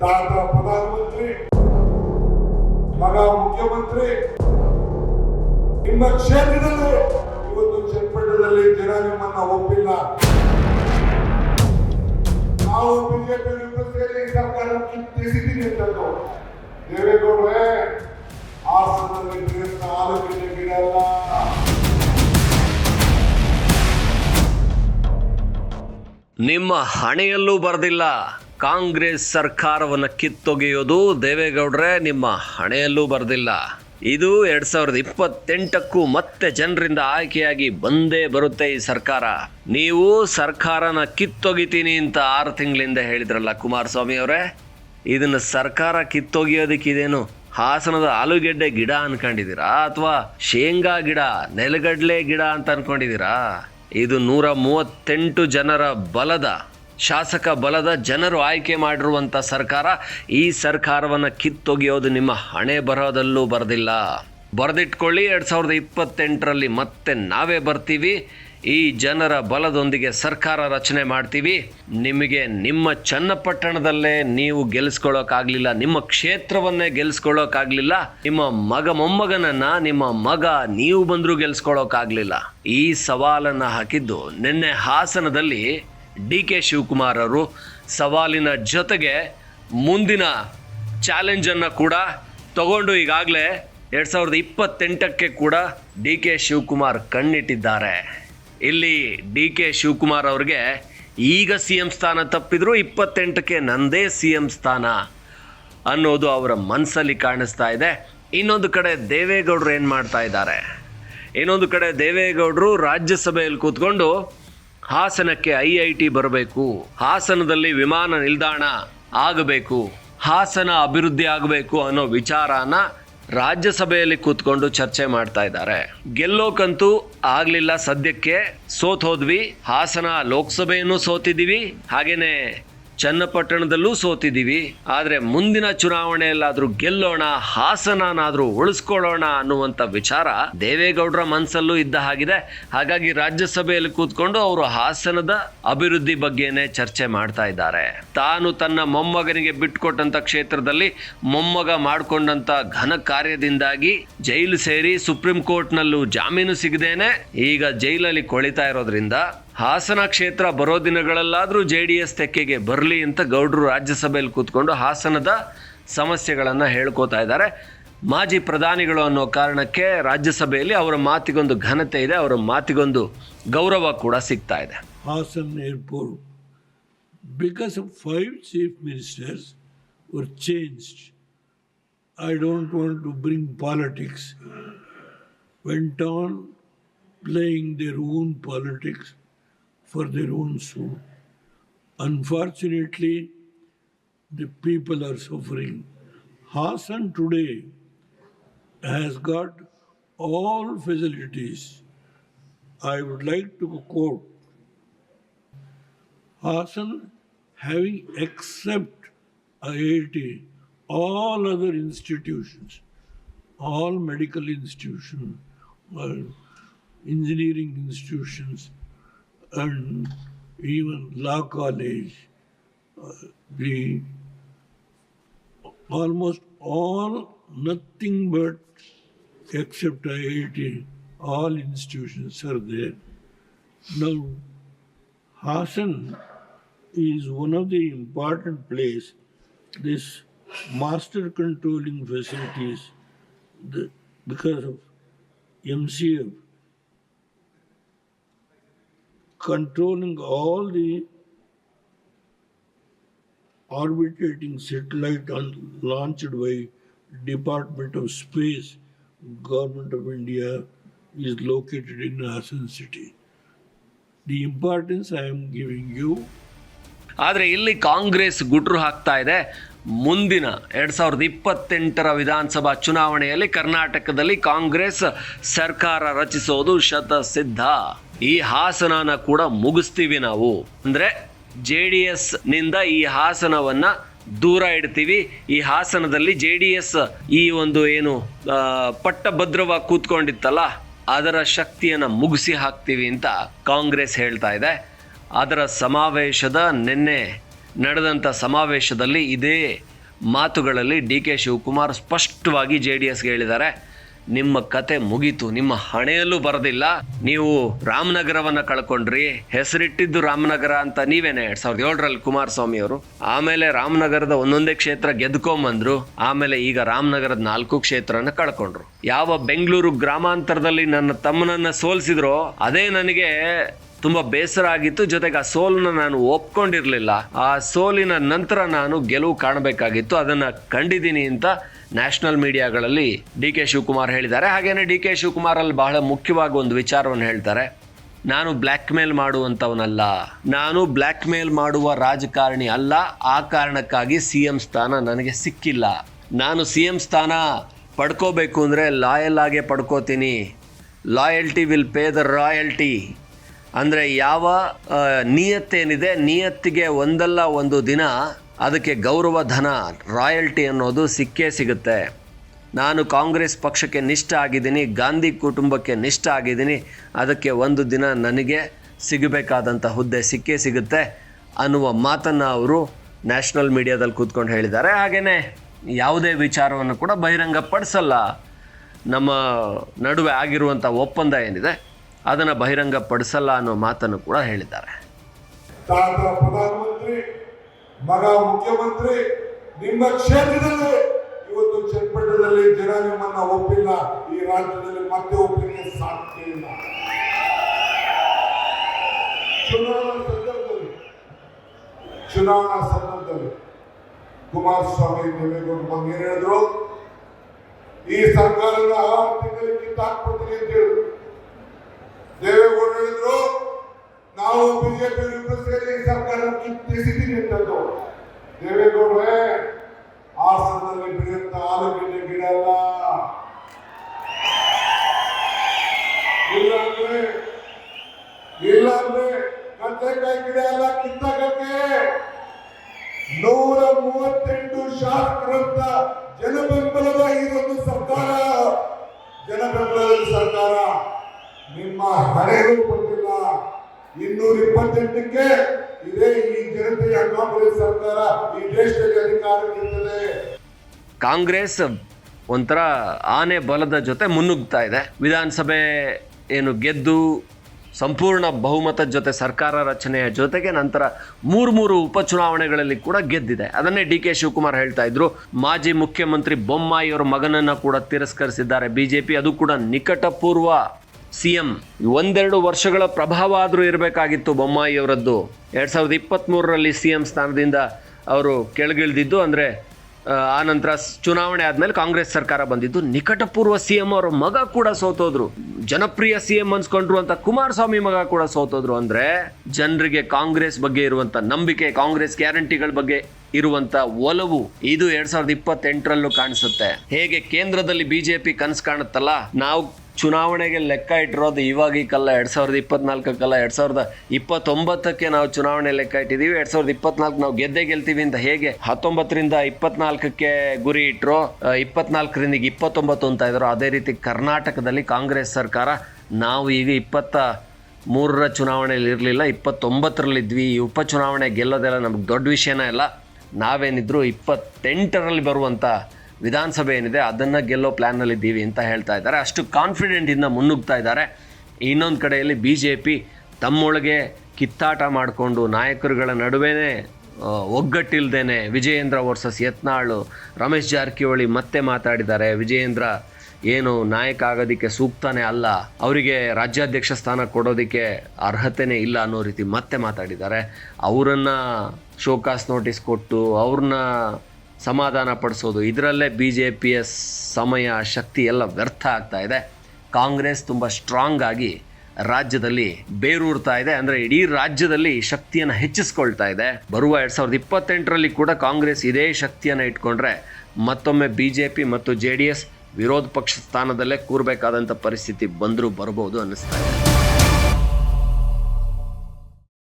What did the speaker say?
ತಾತ ಪ್ರಧಾನಮಂತ್ರಿ, ಮಗ ಮುಖ್ಯಮಂತ್ರಿ, ನಿಮ್ಮ ಕ್ಷೇತ್ರದಲ್ಲಿ ಇವತ್ತು ಚನ್ನಪಟ್ಟಣದಲ್ಲಿ ಜನ ನಿಮ್ಮನ್ನ ಒಪ್ಪಿಲ್ಲ. ನಾವು ಬಿಜೆಪಿ ವಿರುದ್ಧ ಸೇರಿ ಸರ್ಕಾರ ತಿಳಿಸಿದ್ದೀನಿ ಅಂತಂದು ದೇವೇಗೌಡ್ರೆ, ಹಾಸನದಲ್ಲಿ ಗಿಡ ಆಲೋಚನೆ ಗಿಡ ನಿಮ್ಮ ಹಣೆಯಲ್ಲೂ ಬರೆದಿಲ್ಲ. ಕಾಂಗ್ರೆಸ್ ಸರ್ಕಾರವನ್ನು ಕಿತ್ತೊಗೆಯೋದು ದೇವೇಗೌಡ್ರೆ ನಿಮ್ಮ ಹಣೆಯಲ್ಲೂ ಬರೆದಿಲ್ಲ. ಇದು ಎರಡ್ ಸಾವಿರದ ಇಪ್ಪತ್ತೆಂಟಕ್ಕೂ ಮತ್ತೆ ಜನರಿಂದ ಆಯ್ಕೆಯಾಗಿ ಬಂದೇ ಬರುತ್ತೆ ಈ ಸರ್ಕಾರ. ನೀವು ಸರ್ಕಾರನ ಕಿತ್ತೊಗಿತೀನಿ ಅಂತ ಆರು ತಿಂಗಳಿಂದ ಹೇಳಿದ್ರಲ್ಲ ಕುಮಾರಸ್ವಾಮಿ ಅವರೇ? ಇದನ್ನ ಸರ್ಕಾರ ಕಿತ್ತೊಗೆಯೋದಕ್ಕಿದೇನು ಹಾಸನದ ಆಲೂಗೆಡ್ಡೆ ಗಿಡ ಅನ್ಕೊಂಡಿದ್ದೀರಾ ಅಥವಾ ಶೇಂಗಾ ಗಿಡ, ನೆಲಗಡಲೆ ಗಿಡ ಅಂತ ಅನ್ಕೊಂಡಿದ್ದೀರಾ? ಇದು ನೂರ ಮೂವತ್ತೆಂಟು ಜನರ ಬಲದ ಶಾಸಕ ಬಲದ ಜನರು ಆಯ್ಕೆ ಮಾಡಿರುವಂಥ ಸರ್ಕಾರ ಈ ಸರ್ಕಾರವನ್ನು ಕಿತ್ತೊಗೆಯೋದು ನಿಮ್ಮ ಹಣೆ ಬರೋದಲ್ಲೂ ಬರೆದಿಲ್ಲ. ಬರೆದಿಟ್ಕೊಳ್ಳಿ, ಎರಡು ಸಾವಿರದ ಇಪ್ಪತ್ತೆಂಟರಲ್ಲಿ ಮತ್ತೆ ನಾವೇ ಬರ್ತೀವಿ. ಈ ಜನರ ಬಲದೊಂದಿಗೆ ಸರ್ಕಾರ ರಚನೆ ಮಾಡ್ತೀವಿ. ನಿಮಗೆ ನಿಮ್ಮ ಚನ್ನಪಟ್ಟಣದಲ್ಲೇ ನೀವು ಗೆಲ್ಲಿಸ್ಕೊಳ್ಳೋಕ್ಕಾಗಲಿಲ್ಲ ನಿಮ್ಮ ಕ್ಷೇತ್ರವನ್ನೇ ಗೆಲ್ಲಿಸ್ಕೊಳ್ಳೋಕ್ಕಾಗಲಿಲ್ಲ ನಿಮ್ಮ ಮಗ ಮೊಮ್ಮಗನನ್ನ ನಿಮ್ಮ ಮಗ ನೀವು ಬಂದರೂ ಗೆಲ್ಲಿಸ್ಕೊಳ್ಳೋಕ್ಕಾಗಲಿಲ್ಲ ಈ ಸವಾಲನ್ನು ಹಾಕಿದ್ದು ನಿನ್ನೆ ಹಾಸನದಲ್ಲಿ ಡಿ ಕೆ ಶಿವಕುಮಾರ್ ಅವರು ಸವಾಲಿನ ಜೊತೆಗೆ ಮುಂದಿನ ಚಾಲೆಂಜನ್ನು ಕೂಡ ತಗೊಂಡು ಈಗಾಗಲೇ ಎರಡು ಸಾವಿರದ ಇಪ್ಪತ್ತೆಂಟಕ್ಕೆ ಕೂಡ ಡಿ ಕೆ ಶಿವಕುಮಾರ್ ಕಣ್ಣಿಟ್ಟಿದ್ದಾರೆ. ಇಲ್ಲಿ ಡಿ ಕೆ ಶಿವಕುಮಾರ್ ಅವ್ರಿಗೆ ಈಗ ಸಿ ಎಂ ಸ್ಥಾನ ತಪ್ಪಿದ್ರು ಇಪ್ಪತ್ತೆಂಟಕ್ಕೆ ನಂದೇ ಸಿ ಎಂ ಸ್ಥಾನ ಅನ್ನೋದು ಅವರ ಮನಸ್ಸಲ್ಲಿ ಕಾಣಿಸ್ತಾ ಇದೆ. ಇನ್ನೊಂದು ಕಡೆ ದೇವೇಗೌಡರು ಏನು ಮಾಡ್ತಾ ಇದ್ದಾರೆ? ಇನ್ನೊಂದು ಕಡೆ ದೇವೇಗೌಡರು ರಾಜ್ಯಸಭೆಯಲ್ಲಿ ಕೂತ್ಕೊಂಡು ಹಾಸನಕ್ಕೆ ಐ ಐ ಟಿ ಬರಬೇಕು. ಹಾಸನದಲ್ಲಿ ವಿಮಾನ ನಿಲ್ದಾಣ ಆಗಬೇಕು. ಹಾಸನ ಅಭಿವೃದ್ಧಿ ಆಗಬೇಕು ಅನ್ನೋ ವಿಚಾರನ ರಾಜ್ಯಸಭೆಯಲ್ಲಿ ಕೂತ್ಕೊಂಡು ಚರ್ಚೆ ಮಾಡ್ತಾ ಇದ್ದಾರೆ. ಗೆಲ್ಲೋಕಂತೂ ಆಗ್ಲಿಲ್ಲ ಸದ್ಯಕ್ಕೆ. ಸೋತ್ ಹೋದ್ವಿ. ಹಾಸನ ಲೋಕಸಭೆಯನ್ನು ಸೋತಿದ್ದೀವಿ. ಹಾಗೇನೆ ಚನ್ನಪಟ್ಟಣದಲ್ಲೂ ಸೋತಿದ್ದೀವಿ. ಆದರೆ ಮುಂದಿನ ಚುನಾವಣೆಯಲ್ಲಾದರೂ ಗೆಲ್ಲೋಣ, ಹಾಸನನಾದರೂ ಉಳಿಸ್ಕೊಳ್ಳೋಣ ಅನ್ನುವಂಥ ವಿಚಾರ ದೇವೇಗೌಡರ ಮನಸ್ಸಲ್ಲೂ ಇದ್ದ ಹಾಗಿದೆ. ಹಾಗಾಗಿ ರಾಜ್ಯಸಭೆಯಲ್ಲಿ ಕೂತ್ಕೊಂಡು ಅವರು ಹಾಸನದ ಅಭಿವೃದ್ಧಿ ಬಗ್ಗೆನೇ ಚರ್ಚೆ ಮಾಡ್ತಾ ಇದ್ದಾರೆ. ತಾನು ತನ್ನ ಮೊಮ್ಮಗನಿಗೆ ಬಿಟ್ಟುಕೊಟ್ಟಂತ ಕ್ಷೇತ್ರದಲ್ಲಿ ಮೊಮ್ಮಗ ಮಾಡಿಕೊಂಡಂತ ಘನ ಕಾರ್ಯದಿಂದಾಗಿ ಜೈಲು ಸೇರಿ ಸುಪ್ರೀಂ ಕೋರ್ಟ್ನಲ್ಲೂ ಜಾಮೀನು ಸಿಗದೇನೆ ಈಗ ಜೈಲಲ್ಲಿ ಕೊಳಿತಾ ಇರೋದ್ರಿಂದ ಹಾಸನ ಕ್ಷೇತ್ರ ಬರೋ ದಿನಗಳಲ್ಲಾದರೂ ಜೆ ಡಿ ಎಸ್ ತೆಕ್ಕೆಗೆ ಬರಲಿ ಅಂತ ಗೌಡರು ರಾಜ್ಯಸಭೆಯಲ್ಲಿ ಕೂತ್ಕೊಂಡು ಹಾಸನದ ಸಮಸ್ಯೆಗಳನ್ನು ಹೇಳ್ಕೋತಾ ಇದ್ದಾರೆ ಮಾಜಿ ಪ್ರಧಾನಿಗಳು ಅನ್ನೋ ಕಾರಣಕ್ಕೆ ರಾಜ್ಯಸಭೆಯಲ್ಲಿ ಅವರ ಮಾತಿಗೊಂದು ಘನತೆ ಇದೆ, ಅವರ ಮಾತಿಗೊಂದು ಗೌರವ ಕೂಡ ಸಿಗ್ತಾ ಇದೆ Hassan airport because of five chief ministers were changed. I don't want to bring politics. Went on playing their own politics for their own soul. Unfortunately, the people are suffering. Hassan today has got all facilities. I would like to quote Hassan having except IIT, all other institutions, all medical institutions, uh, engineering institutions, and even law college, uh, the almost all nothing but except IIT, all institutions are there. Now, Hassan is one of the important place. This master controlling facilities, the, because of MCF controlling all the orbiting satellite launched by Department of Space, Government of India is located in Hassan city. The importance I am giving you ಆದರೆ ಇಲ್ಲಿ ಕಾಂಗ್ರೆಸ್ ಗುಟ್ರು ಹಾಕ್ತಾ ಇದೆ ಮುಂದಿನ ಎರಡ್ ಸಾವಿರದ ಇಪ್ಪತ್ತೆಂಟರ ವಿಧಾನಸಭಾ ಚುನಾವಣೆಯಲ್ಲಿ ಕರ್ನಾಟಕದಲ್ಲಿ ಕಾಂಗ್ರೆಸ್ ಸರ್ಕಾರ ರಚಿಸೋದು ಶತಸಿದ್ಧ ಈ ಹಾಸನನ ಕೂಡ ಮುಗಿಸ್ತೀವಿ ನಾವು. ಅಂದರೆ ಜೆ ಡಿ ಎಸ್ನಿಂದ ಈ ಹಾಸನವನ್ನು ದೂರ ಇಡ್ತೀವಿ. ಈ ಹಾಸನದಲ್ಲಿ ಜೆ ಡಿ ಎಸ್ ಈ ಒಂದು ಏನು ಪಟ್ಟಭದ್ರವಾಗಿ ಕೂತ್ಕೊಂಡಿತ್ತಲ್ಲ, ಅದರ ಶಕ್ತಿಯನ್ನು ಮುಗಿಸಿ ಹಾಕ್ತೀವಿ ಅಂತ ಕಾಂಗ್ರೆಸ್ ಹೇಳ್ತಾ ಇದೆ. ಅದರ ಸಮಾವೇಶದ ನಿನ್ನೆ ನಡೆದಂಥ ಸಮಾವೇಶದಲ್ಲಿ ಇದೇ ಮಾತುಗಳಲ್ಲಿ ಡಿ ಕೆ ಶಿವಕುಮಾರ್ ಸ್ಪಷ್ಟವಾಗಿ ಜೆ ಡಿ ಎಸ್ಗೆ ಹೇಳಿದ್ದಾರೆ. ನಿಮ್ಮ ಕತೆ ಮುಗೀತು, ನಿಮ್ಮ ಹಣೆಯಲ್ಲೂ ಬರದಿಲ್ಲ. ನೀವು ರಾಮನಗರವನ್ನ ಕಳ್ಕೊಂಡ್ರಿ, ಹೆಸರಿಟ್ಟಿದ್ದು ರಾಮನಗರ ಅಂತ ನೀವೇನೆ ಎರಡ್ ಸಾವಿರದ ಏಳರಲ್ಲಿ ಕುಮಾರಸ್ವಾಮಿ ಅವರು. ಆಮೇಲೆ ರಾಮನಗರದ ಒಂದೊಂದೇ ಕ್ಷೇತ್ರ ಗೆದ್ಕೊಂಬಂದ್ರು, ಆಮೇಲೆ ಈಗ ರಾಮನಗರದ ನಾಲ್ಕು ಕ್ಷೇತ್ರನ ಕಳ್ಕೊಂಡ್ರು. ಯಾವ ಬೆಂಗಳೂರು ಗ್ರಾಮಾಂತರದಲ್ಲಿ ನನ್ನ ತಮ್ಮನನ್ನ ಸೋಲಿಸಿದ್ರೋ, ಅದೇ ನನಗೆ ತುಂಬಾ ಬೇಸರ ಆಗಿತ್ತು. ಜೊತೆಗೆ ಆ ಸೋಲನ್ನ ನಾನು ಒಪ್ಕೊಂಡಿರ್ಲಿಲ್ಲ. ಆ ಸೋಲಿನ ನಂತರ ನಾನು ಗೆಲುವು ಕಾಣಬೇಕಾಗಿತ್ತು. ಅದನ್ನ ಕಂಡಿದ್ದೀನಿ ಅಂತ ನ್ಯಾಷನಲ್ ಮೀಡಿಯಾಗಳಲ್ಲಿ ಡಿ ಕೆ ಶಿವಕುಮಾರ್ ಹೇಳಿದ್ದಾರೆ. ಹಾಗೇನೆ ಡಿ ಕೆ ಶಿವಕುಮಾರ್ ಅಲ್ಲಿ ಬಹಳ ಮುಖ್ಯವಾಗಿ ಒಂದು ವಿಚಾರವನ್ನು ಹೇಳ್ತಾರೆ. ನಾನು ಬ್ಲ್ಯಾಕ್ ಮೇಲ್ ಮಾಡುವಂಥವನಲ್ಲ. ನಾನು ಬ್ಲ್ಯಾಕ್ ಮೇಲ್ ಮಾಡುವ ರಾಜಕಾರಣಿ ಅಲ್ಲ. ಆ ಕಾರಣಕ್ಕಾಗಿ ಸಿ ಎಂ ಸ್ಥಾನ ನನಗೆ ಸಿಕ್ಕಿಲ್ಲ. ನಾನು ಸಿ ಎಂ ಸ್ಥಾನ ಪಡ್ಕೋಬೇಕು ಅಂದರೆ ಲಾಯಲ್ ಆಗೇ ಪಡ್ಕೋತೀನಿ. Loyalty will pay the royalty. ಅಂದರೆ ಯಾವ ನಿಯತ್ತೇನಿದೆ, ನಿಯತ್ತಿಗೆ ಒಂದಲ್ಲ ಒಂದು ದಿನ ಅದಕ್ಕೆ ಗೌರವ, ಧನ, ರಾಯಲ್ಟಿ ಅನ್ನೋದು ಸಿಕ್ಕೇ ಸಿಗುತ್ತೆ. ನಾನು ಕಾಂಗ್ರೆಸ್ ಪಕ್ಷಕ್ಕೆ ನಿಷ್ಠ ಆಗಿದ್ದೀನಿ, ಗಾಂಧಿ ಕುಟುಂಬಕ್ಕೆ ನಿಷ್ಠ ಆಗಿದ್ದೀನಿ, ಅದಕ್ಕೆ ಒಂದು ದಿನ ನನಗೆ ಸಿಗಬೇಕಾದಂಥ ಹುದ್ದೆ ಸಿಕ್ಕೇ ಸಿಗುತ್ತೆ ಅನ್ನುವ ಮಾತನ್ನು ಅವರು ನ್ಯಾಷನಲ್ ಮೀಡಿಯಾದಲ್ಲಿ ಕೂತ್ಕೊಂಡು ಹೇಳಿದ್ದಾರೆ. ಹಾಗೆಯೇ ಯಾವುದೇ ವಿಚಾರವನ್ನು ಕೂಡ ಬಹಿರಂಗಪಡಿಸಲ್ಲ ನಮ್ಮ ನಡುವೆ ಆಗಿರುವಂಥ ಒಪ್ಪಂದ ಏನಿದೆ ಅದನ್ನು ಬಹಿರಂಗಪಡಿಸಲ್ಲ ಅನ್ನೋ ಮಾತನ್ನು ಕೂಡ ಹೇಳಿದ್ದಾರೆ. ಪ್ರಧಾನಮಂತ್ರಿ, ಮಗ ಮುಖ್ಯಮಂತ್ರಿ, ನಿಮ್ಮ ಕ್ಷೇತ್ರದಲ್ಲಿ ಇವತ್ತು ಚನ್ನಪಟ್ಟಣದಲ್ಲಿ ಜನ ನಿಮ್ಮನ್ನ ಒಪ್ಪಿಲ್ಲ. ಈ ರಾಜ್ಯದಲ್ಲಿ ಮತ್ತೆ ಒಪ್ಪಿಗೆ ಸಾಧ್ಯ ಇಲ್ಲ. ಚುನಾವಣಾ ಸಂದರ್ಭದಲ್ಲಿ ಚುನಾವಣಾ ಸಂದರ್ಭದಲ್ಲಿ ಕುಮಾರಸ್ವಾಮಿ ದೇವೇಗೌಡರು ಬಂದು ಹೇಳಿದ್ರು? ಈ ಸರ್ಕಾರದ ಆರು ತಿಂಗಳಿಗೆ ಅಂತ ಹೇಳಿದ್ರು. ದೇವೇಗೌಡರು ಹೇಳಿದ್ರು, ನಾವು ಬಿಜೆಪಿ ವಿರುದ್ಧ ಸೇರಿ ಸರ್ಕಾರ ಕಿತ್ತಿಸಿದ್ದೀನಿ ಅಂತಂದು ದೇವೇಗೌಡ್ರೆ ಹಾಸನದಲ್ಲಿ ಬೆಳೆಯುವಂತ ಆಲೂಗಡ್ಡೆ ಗಿಡ ಅಲ್ಲ. ಇಲ್ಲ ಅಂದ್ರೆ ಇಲ್ಲ ಅಂದ್ರೆ ಗಿಡ ಎಲ್ಲ ಕಿತ್ತಾಕಕ್ಕೆ ನೂರ ಮೂವತ್ತೆಂಟು ಶಾಸಕರಂತ ಜನಬೆಂಬಲದ ಇದೊಂದು ಸರ್ಕಾರ, ಜನಬೆಂಬಲದ ಸರ್ಕಾರ. ನಿಮ್ಮ ಹಣೆಗೂ ಕೊಟ್ಟಿಲ್ಲ ಇನ್ನೂರ ಇಪ್ಪತ್ತೆಂಟಕ್ಕೆ ಇದೇ ಈ ಜನತೆಯ ಕಾಂಗ್ರೆಸ್ ಸರ್ಕಾರ ಈ ದೇಶದಲ್ಲಿ ಅಧಿಕಾರಕ್ಕಿರ್ತದೆ ಕಾಂಗ್ರೆಸ್ ಒಂಥರ ಆನೆ ಬಲದ ಜೊತೆ ಮುನ್ನುಗ್ತಾ ಇದೆ. ವಿಧಾನಸಭೆ ಏನು ಗೆದ್ದು ಸಂಪೂರ್ಣ ಬಹುಮತದ ಜೊತೆ ಸರ್ಕಾರ ರಚನೆಯ ಜೊತೆಗೆ ನಂತರ ಮೂರು ಮೂರು ಉಪಚುನಾವಣೆಗಳಲ್ಲಿ ಕೂಡ ಗೆದ್ದಿದೆ. ಅದನ್ನೇ ಡಿ ಕೆ ಶಿವಕುಮಾರ್ ಹೇಳ್ತಾ ಇದ್ರು. ಮಾಜಿ ಮುಖ್ಯಮಂತ್ರಿ ಬೊಮ್ಮಾಯಿ ಅವರ ಮಗನನ್ನ ಕೂಡ ತಿರಸ್ಕರಿಸಿದ್ದಾರೆ. ಬಿಜೆಪಿ ಅದು ಕೂಡ ನಿಕಟಪೂರ್ವ ಸಿ ಎಂ ಒಂದೆರಡು ವರ್ಷಗಳ ಪ್ರಭಾವ ಆದರೂ ಇರಬೇಕಾಗಿತ್ತು ಬೊಮ್ಮಾಯಿ ಅವರದ್ದು. ಎರಡ್ ಸಾವಿರದ ಇಪ್ಪತ್ತ್ಮೂರರಲ್ಲಿ ಸಿ ಎಂ ಸ್ಥಾನದಿಂದ ಅವರು ಕೆಳಗಿಳಿದಿದ್ದು, ಅಂದರೆ, ಆ ನಂತರ ಸ್- ಚುನಾವಣೆ ಆದಮೇಲೆ ಕಾಂಗ್ರೆಸ್ ಸರ್ಕಾರ ಬಂದಿದ್ದು. ನಿಕಟಪೂರ್ವ ಸಿ ಎಂ ಅವರ ಮಗ ಕೂಡ ಸೋತೋದ್ರು. ಜನಪ್ರಿಯ ಸಿ ಎಂ ಅನ್ಸ್ಕೊಂಡ್ರು ಅಂತ ಕುಮಾರಸ್ವಾಮಿ ಮಗ ಕೂಡ ಸೋತೋದ್ರು. ಅಂದ್ರೆ, ಜನರಿಗೆ ಕಾಂಗ್ರೆಸ್ ಬಗ್ಗೆ ಇರುವಂತ ನಂಬಿಕೆ, ಕಾಂಗ್ರೆಸ್ ಗ್ಯಾರಂಟಿಗಳ ಬಗ್ಗೆ ಇರುವಂತ ಒಲವು ಇದು ಎರಡ್ ಸಾವಿರದ ಇಪ್ಪತ್ತೆಂಟರಲ್ಲೂ ಕಾಣಿಸುತ್ತೆ. ಹೇಗೆ ಕೇಂದ್ರದಲ್ಲಿ ಬಿಜೆಪಿ ಕನಸು ಕಾಣುತ್ತಲ್ಲ? ನಾವು ಚುನಾವಣೆಗೆ ಲೆಕ್ಕ ಇಟ್ಟಿರೋದು ಇವಾಗಿಕ್ಕಲ್ಲ ಎರಡು ಸಾವಿರದ ಇಪ್ಪತ್ನಾಲ್ಕಲ್ಲ ಎರಡು ಸಾವಿರದ ಇಪ್ಪತ್ತೊಂಬತ್ತಕ್ಕೆ ನಾವು ಚುನಾವಣೆ ಲೆಕ್ಕ ಇಟ್ಟಿದ್ದೀವಿ ಎರಡು ಸಾವಿರದ ಇಪ್ಪತ್ನಾಲ್ಕು ನಾವು ಗೆದ್ದೇ ಗೆಲ್ತೀವಿ ಅಂತ ಹೇಗೆ ಹತ್ತೊಂಬತ್ತರಿಂದ ಇಪ್ಪತ್ನಾಲ್ಕಕ್ಕೆ ಗುರಿ ಇಟ್ಟರು ಇಪ್ಪತ್ನಾಲ್ಕರಿಂದ ಈಗ ಇಪ್ಪತ್ತೊಂಬತ್ತು ಅಂತ ಇದ್ರು. ಅದೇ ರೀತಿ ಕರ್ನಾಟಕದಲ್ಲಿ ಕಾಂಗ್ರೆಸ್ ಸರ್ಕಾರ ನಾವು ಈಗ ಇಪ್ಪತ್ತ ಮೂರರ ಚುನಾವಣೆಯಲ್ಲಿ ಇರಲಿಲ್ಲ. ಇಪ್ಪತ್ತೊಂಬತ್ತರಲ್ಲಿದ್ವಿ ಈ ಉಪಚುನಾವಣೆ ಗೆಲ್ಲೋದೆಲ್ಲ ನಮ್ಗೆ ದೊಡ್ಡ ವಿಷಯನೇ ಇಲ್ಲ ನಾವೇನಿದ್ರು ಇಪ್ಪತ್ತೆಂಟರಲ್ಲಿ ಬರುವಂಥ ವಿಧಾನಸಭೆ ಏನಿದೆ ಅದನ್ನು ಗೆಲ್ಲೋ ಪ್ಲ್ಯಾನ್ನಲ್ಲಿದ್ದೀವಿ ಅಂತ ಹೇಳ್ತಾ ಇದ್ದಾರೆ. ಅಷ್ಟು ಕಾನ್ಫಿಡೆಂಟಿಂದ ಮುನ್ನುಗ್ತಾ ಇದ್ದಾರೆ. ಇನ್ನೊಂದು ಕಡೆಯಲ್ಲಿ ಬಿ ಜೆ ಪಿ ತಮ್ಮೊಳಗೆ ಕಿತ್ತಾಟ ಮಾಡಿಕೊಂಡು ನಾಯಕರುಗಳ ನಡುವೆನೇ ಆ, ಒಗ್ಗಟ್ಟಿಲ್ದೇನೆ ವಿಜಯೇಂದ್ರ ವರ್ಸಸ್ ಯತ್ನಾಳು ರಮೇಶ್ ಜಾರಕಿಹೊಳಿ ಮತ್ತೆ ಮಾತಾಡಿದ್ದಾರೆ. ವಿಜಯೇಂದ್ರ ಏನು ನಾಯಕ ಆಗೋದಕ್ಕೆ ಸೂಕ್ತನೇ ಅಲ್ಲ ಅವರಿಗೆ ರಾಜ್ಯಾಧ್ಯಕ್ಷ ಸ್ಥಾನ ಕೊಡೋದಕ್ಕೆ ಅರ್ಹತೆನೇ ಇಲ್ಲ ಅನ್ನೋ ರೀತಿ ಮತ್ತೆ ಮಾತಾಡಿದ್ದಾರೆ. ಅವರನ್ನು ಶೋಕಾಸ್ ನೋಟಿಸ್ ಕೊಟ್ಟು ಅವ್ರನ್ನ ಸಮಾಧಾನ ಪಡಿಸೋದು. ಇದರಲ್ಲೇ ಬಿ ಜೆ ಪಿಯ ಸಮಯ, ಶಕ್ತಿ ಎಲ್ಲ ವ್ಯರ್ಥ ಆಗ್ತಾ ಇದೆ. ಕಾಂಗ್ರೆಸ್ ತುಂಬ ಸ್ಟ್ರಾಂಗ್ ಆಗಿ ರಾಜ್ಯದಲ್ಲಿ ಬೇರೂರ್ತಾ ಇದೆ. ಅಂದರೆ ಇಡೀ ರಾಜ್ಯದಲ್ಲಿ ಶಕ್ತಿಯನ್ನು ಹೆಚ್ಚಿಸ್ಕೊಳ್ತಾ ಇದೆ. ಬರುವ ಎರಡು ಸಾವಿರದ ಇಪ್ಪತ್ತೆಂಟರಲ್ಲಿ ಕೂಡ ಕಾಂಗ್ರೆಸ್ ಇದೇ ಶಕ್ತಿಯನ್ನು ಇಟ್ಕೊಂಡ್ರೆ ಮತ್ತೊಮ್ಮೆ ಬಿ ಜೆ ಪಿ ಮತ್ತು ಜೆ ಡಿ ಎಸ್ ವಿರೋಧ ಪಕ್ಷ ಸ್ಥಾನದಲ್ಲೇ ಕೂರಬೇಕಾದಂಥ ಪರಿಸ್ಥಿತಿ ಬಂದರೂ ಬರಬಹುದು ಅನ್ನಿಸ್ತಾ ಇದೆ.